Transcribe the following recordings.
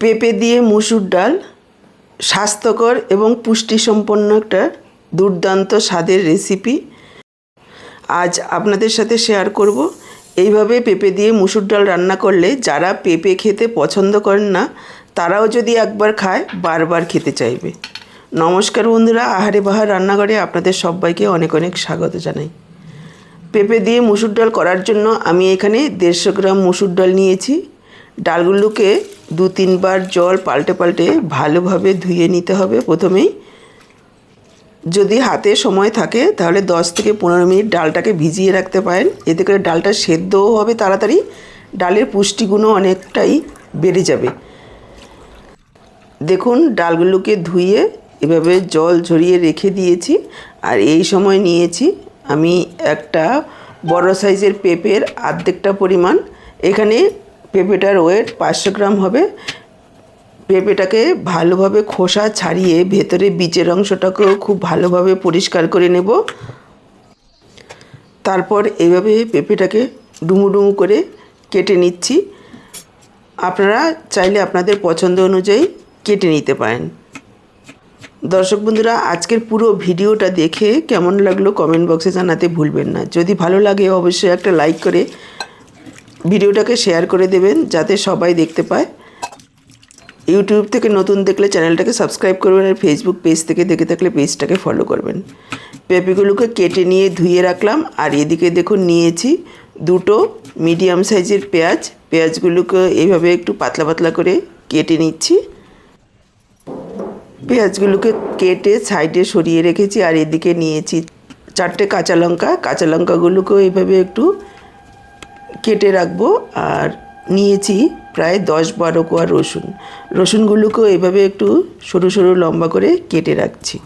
পেঁপে দিয়ে মুসুর ডাল স্বাস্থ্যকর এবং পুষ্টিসম্পন্ন একটা দুর্দান্ত স্বাদের রেসিপি আজ আপনাদের সাথে শেয়ার করব। এইভাবে পেঁপে দিয়ে মুসুর ডাল রান্না করলে যারা পেঁপে খেতে পছন্দ করেন না, তারাও যদি একবার খায়, বারবার খেতে চাইবে। নমস্কার বন্ধুরা, আহারে বাহার রান্নাঘরে আপনাদের সবাইকে অনেক অনেক স্বাগত জানাই। পেঁপে দিয়ে মুসুর ডাল করার জন্য আমি এখানে দেড়শো গ্রাম মুসুর ডাল নিয়েছি। ডালগুলোকে দু তিনবার জল পাল্টে পাল্টে ভালোভাবে ধুয়ে নিতে হবে প্রথমেই। যদি হাতে সময় থাকে, তাহলে দশ থেকে পনেরো মিনিট ডালটাকে ভিজিয়ে রাখতে পারেন। এতে করে ডালটা সেদ্ধও হবে তাড়াতাড়ি, ডালের পুষ্টিগুণও অনেকটাই বেড়ে যাবে। দেখুন, ডালগুলোকে ধুয়ে এভাবে জল ঝরিয়ে রেখে দিয়েছি। আর এই সময় নিয়েছি আমি একটা বড় সাইজের পেঁপের আর্ধেকটা পরিমাণ। এখানে পেঁপেটার ওয়েট পাঁচশো গ্রাম হবে। পেঁপেটাকে ভালোভাবে খোসা ছাড়িয়ে ভেতরে বীজের অংশটাকেও খুব ভালোভাবে পরিষ্কার করে নেব। তারপর এইভাবে পেঁপেটাকে ডুমু ডুমু করে কেটে নিচ্ছি। আপনারা চাইলে আপনাদের পছন্দ অনুযায়ী কেটে নিতে পারেন। দর্শক বন্ধুরা, আজকের পুরো ভিডিওটা দেখে কেমন লাগল কমেন্ট বক্সে জানাতে ভুলবেন না। যদি ভালো লাগে, অবশ্যই একটা লাইক করে ভিডিওটাকে শেয়ার করে দেবেন যাতে সবাই দেখতে পায়। ইউটিউব থেকে নতুন দেখলে চ্যানেলটাকে সাবস্ক্রাইব করবেন আর ফেসবুক পেজ থেকে দেখে থাকলে পেজটাকে ফলো করবেন। পেঁপেগুলোকে কেটে নিয়ে ধুয়ে রাখলাম আর এদিকে দেখুন নিয়েছি দুটো মিডিয়াম সাইজের পেঁয়াজ। পেঁয়াজগুলোকে এইভাবে একটু পাতলা পাতলা করে কেটে নিচ্ছি। পেঁয়াজগুলোকে কেটে সাইডে সরিয়ে রেখেছি আর এদিকে নিয়েছি চারটে কাঁচা লঙ্কা। কাঁচা লঙ্কাগুলোকেও এইভাবে একটু কেটে রাখব আর নিয়েছি প্রায় দশ বারো কোয়া রসুন। রসুনগুলোকেও এভাবে একটু সরু সরু লম্বা করে কেটে রাখছি।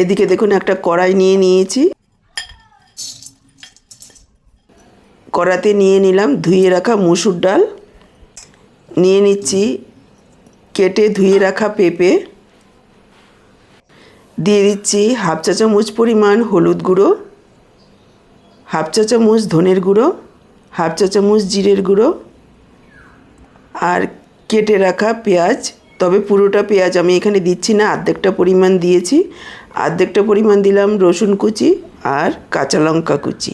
এদিকে দেখুন একটা কড়াই নিয়ে নিয়েছি। কড়াতে নিয়ে নিলাম ধুয়ে রাখা মুসুর ডাল। নিয়ে নিচ্ছি কেটে ধুয়ে রাখা পেঁপে। দিয়ে দিচ্ছি হাফ চা চামচ পরিমাণ হলুদ গুঁড়ো, হাফ চা চামচ ধনের গুঁড়ো, হাফ চা চামচ জিরের গুঁড়ো আর কেটে রাখা পেঁয়াজ। তবে পুরোটা পেঁয়াজ আমি এখানে দিচ্ছি না, আর্ধেকটা পরিমাণ দিয়েছি। আর্ধেকটা পরিমাণ দিলাম রসুন কুচি আর কাঁচা লঙ্কা কুচি।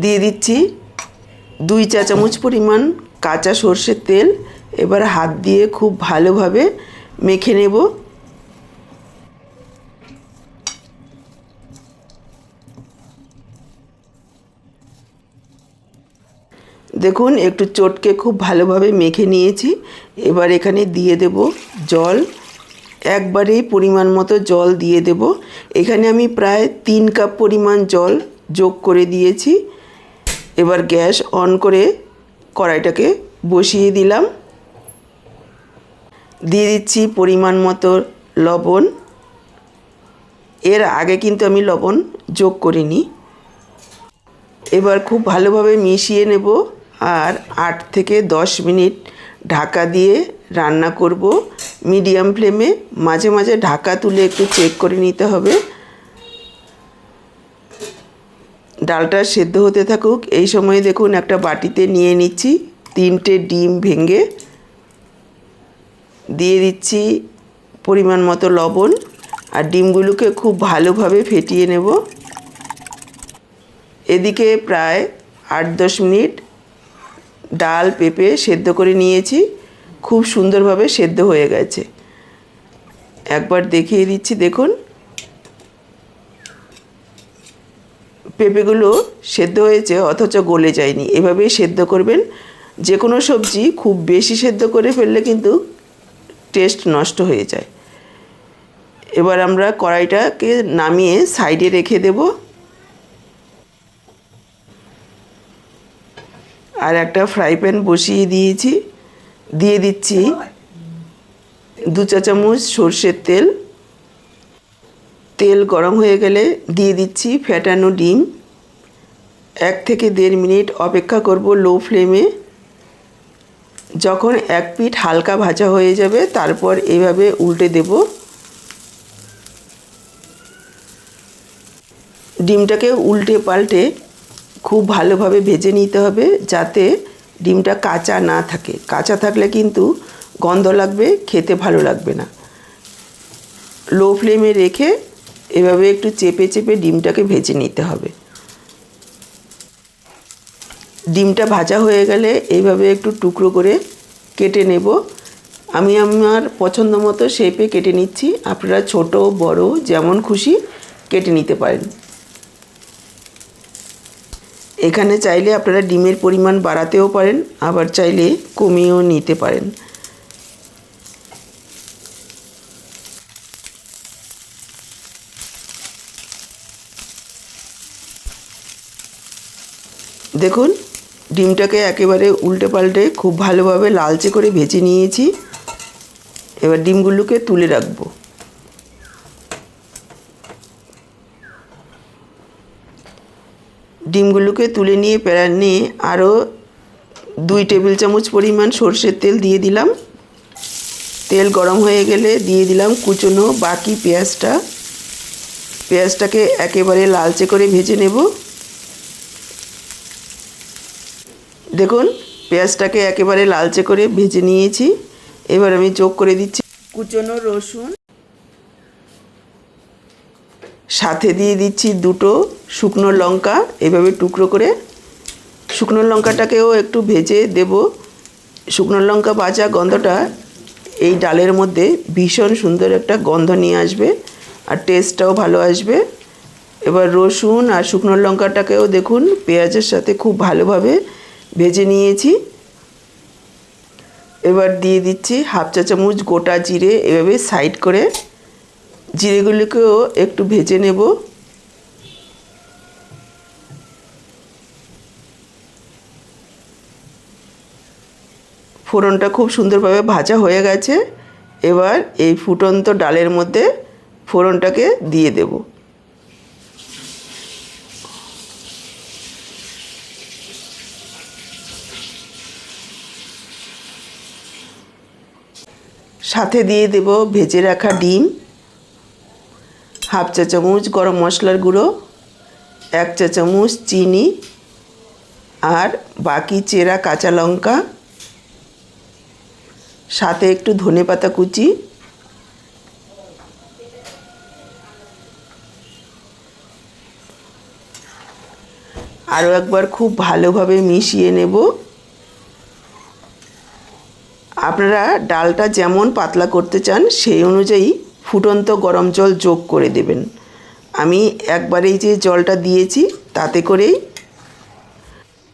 দিয়ে দিচ্ছি দুই চা চামচ পরিমাণ কাঁচা সর্ষের তেল। এবার হাত দিয়ে খুব ভালোভাবে মেখে নেব। দেখুন, একটু চটকে খুব ভালোভাবে মেখে নিয়েছি। এবার এখানে দিয়ে দেব জল। একবারেই পরিমাণ মতো জল দিয়ে দেব। এখানে আমি প্রায় তিন কাপ পরিমাণ জল যোগ করে দিয়েছি। এবার গ্যাস অন করে কড়াইটাকে বসিয়ে দিলাম। দিয়ে দিচ্ছি পরিমাণ মতো লবণ। এর আগে কিন্তু আমি লবণ যোগ করিনি। এবার খুব ভালোভাবে মিশিয়ে নেব আর আট থেকে দশ মিনিট ঢাকা দিয়ে রান্না করব। মিডিয়াম ফ্লেমে মাঝে মাঝে ঢাকা তুলে একটু চেক করে নিতে হবে। ডালটা সেদ্ধ হতে থাকুক। এই সময় দেখুন একটা বাটিতে নিয়ে নিচ্ছি তিনটে ডিম ভেঙে দিয়ে দিচ্ছি পরিমাণ মতো লবণ আর ডিমগুলোকে খুব ভালোভাবে ফেটিয়ে নেব। এদিকে প্রায় আট দশ মিনিট ডাল পেঁপে সেদ্ধ করে নিয়েছি, খুব সুন্দরভাবে সেদ্ধ হয়ে গেছে। একবার দেখিয়ে দিচ্ছি, দেখুন। পেঁপেগুলো সেদ্ধ হয়েছে, অথচ গলে যায়নি। এভাবেই সেদ্ধ করবেন। যে কোনো সবজি খুব বেশি সেদ্ধ করে ফেললে কিন্তু টেস্ট নষ্ট হয়ে যায়। এবার আমরা কড়াইটাকে নামিয়ে সাইডে রেখে দেব। আর একটা ফ্রাই প্যান বসিয়ে দিয়েছি। দিয়ে দিচ্ছি দু চা চামচ সর্ষের তেল। তেল গরম হয়ে গেলে দিয়ে দিচ্ছি ফ্যাটানো ডিম। এক থেকে দেড় মিনিট অপেক্ষা করব লো ফ্লেমে। যখন এক পিঠ হালকা ভাজা হয়ে যাবে, তারপর এভাবে উল্টে দেব। ডিমটাকে উল্টে পাল্টে খুব ভালোভাবে ভেজে নিতে হবে যাতে ডিমটা কাঁচা না থাকে। কাঁচা থাকলে কিন্তু গন্ধ লাগবে, খেতে ভালো লাগবে না। লো ফ্লেমে রেখে এভাবে একটু চেপে চেপে ডিমটাকে ভেজে নিতে হবে। ডিমটা ভাজা হয়ে গেলে এইভাবে একটু টুকরো করে কেটে নেব। আমি আমার পছন্দ মতো শেপে কেটে নিচ্ছি। আপনারা ছোট, বড়, যেমন খুশি কেটে নিতে পারেন। এখানে চাইলে আপনারা ডিমের পরিমাণ বাড়াতেও পারেন, আবার চাইলে কমিয়েও নিতে পারেন। দেখুন ডিমটাকে একেবারে উল্টে পাল্টে খুব ভালোভাবে লালচে করে ভেজে নিয়েছি। এবার ডিমগুলোকে তুলে রাখব। ডিমগুলোকে তুলে নিয়ে প্যারান নিয়ে আরও দুই টেবিল চামচ পরিমাণ সর্ষের তেল দিয়ে দিলাম। তেল গরম হয়ে গেলে দিয়ে দিলাম কুচনো বাকি পেঁয়াজটা। পেঁয়াজটাকে একেবারে লালচে করে ভেজে নেব। দেখুন, পেঁয়াজটাকে একেবারে লালচে করে ভেজে নিয়েছি। এবার আমি যোগ করে দিচ্ছি কুচনো রসুন। সাথে দিয়ে দিচ্ছি দুটো শুকনো লঙ্কা। এভাবে টুকরো করে শুকনো লঙ্কাটাকেও একটু ভেজে দেব। শুকনো লঙ্কা ভাজা গন্ধটা এই ডালের মধ্যে ভীষণ সুন্দর একটা গন্ধ নিয়ে আসবে আর টেস্টটাও ভালো আসবে। এবার রসুন আর শুকনো লঙ্কাটাকেও দেখুন, পেঁয়াজের সাথে খুব ভালোভাবে ভেজে নিয়েছি। এবার দিয়ে দিচ্ছি হাফ চা চামচ গোটা জিরে, এভাবে সাইড করে জিরেগুলিকেও একটু ভেজে নেব। ফোড়নটা খুব সুন্দরভাবে ভাজা হয়ে গেছে। এবার এই ফুটন্ত ডালের মধ্যে ফোড়নটাকে দিয়ে দেব। সাথে দিয়ে দেব ভেজে রাখা ডিম, হাফ চা চামচ গরম মশলার গুঁড়ো, এক চা চামচ চিনি আর বাকি চেরা কাঁচা লঙ্কা, সাথে একটু ধনে পাতা কুচি, আরও একবার খুব ভালোভাবে মিশিয়ে নেব। আপনারা ডালটা যেমন পাতলা করতে চান, সেই অনুযায়ী ফুটন্ত গরম জল যোগ করে দেবেন। আমি একবারেই যে জলটা দিয়েছি, তাতে করেই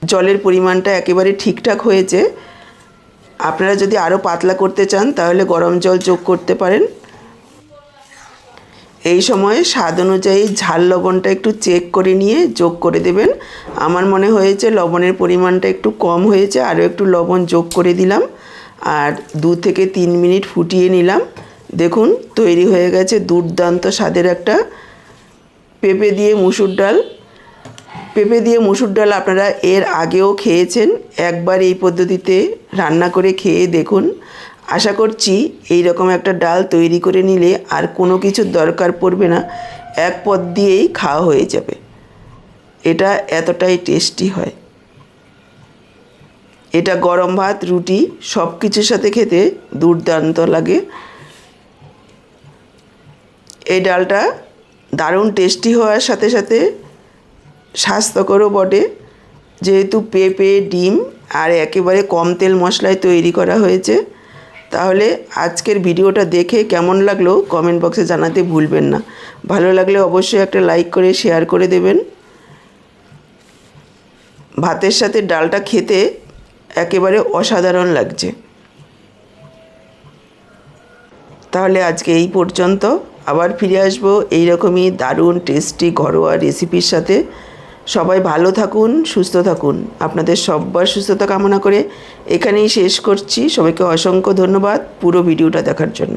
জলের পরিমাণটা একেবারে ঠিকঠাক হয়েছে। আপনারা যদি আরও পাতলা করতে চান, তাহলে গরম জল যোগ করতে পারেন। এই সময় স্বাদ অনুযায়ী ঝাল লবণটা একটু চেক করে নিয়ে যোগ করে দেবেন। আমার মনে হয়েছে লবণের পরিমাণটা একটু কম হয়েছে আরও একটু লবণ যোগ করে দিলাম। আর দু থেকে তিন মিনিট ফুটিয়ে নিলাম। দেখুন, তৈরি হয়ে গেছে দুর্দান্ত স্বাদের একটা পেঁপে দিয়ে মুসুর ডাল। পেঁপে দিয়ে মুসুর ডাল আপনারা এর আগেও খেয়েছেন, একবার এই পদ্ধতিতে রান্না করে খেয়ে দেখুন। আশা করছি এই রকম একটা ডাল তৈরি করে নিলে আর কোনো কিছুর দরকার পড়বে না, এক পদ দিয়েই খাওয়া হয়ে যাবে। এটা এতটাই টেস্টি হয়। এটা গরম ভাত, রুটি সব কিছুর সাথে খেতে দুর্দান্ত লাগে। এই ডালটা দারুণ টেস্টি হওয়ার সাথে সাথে স্বাস্থ্যকরও বটে। যেহেতু পেঁপে, ডিম আর একেবারে কম তেল মশলায় তৈরি করা হয়েছে, তাহলে আজকের ভিডিওটা দেখে কেমন লাগল কমেন্ট বক্সে জানাতে ভুলবেন না। ভালো লাগলে অবশ্যই একটা লাইক করে, শেয়ার করে দেবেন। ভাতের সাথে ডালটা খেতে একেবারে অসাধারণ লাগছে। তাহলে আজকে এই পর্যন্ত আবার ফিরে আসব এইরকমই দারুণ টেস্টি ঘরোয়া রেসিপির সাথে। সবাই ভালো থাকুন, সুস্থ থাকুন। আপনাদের সব্বার সুস্থতা কামনা করে এখানেই শেষ করছি। সবাইকে অসংখ্য ধন্যবাদ পুরো ভিডিওটা দেখার জন্য।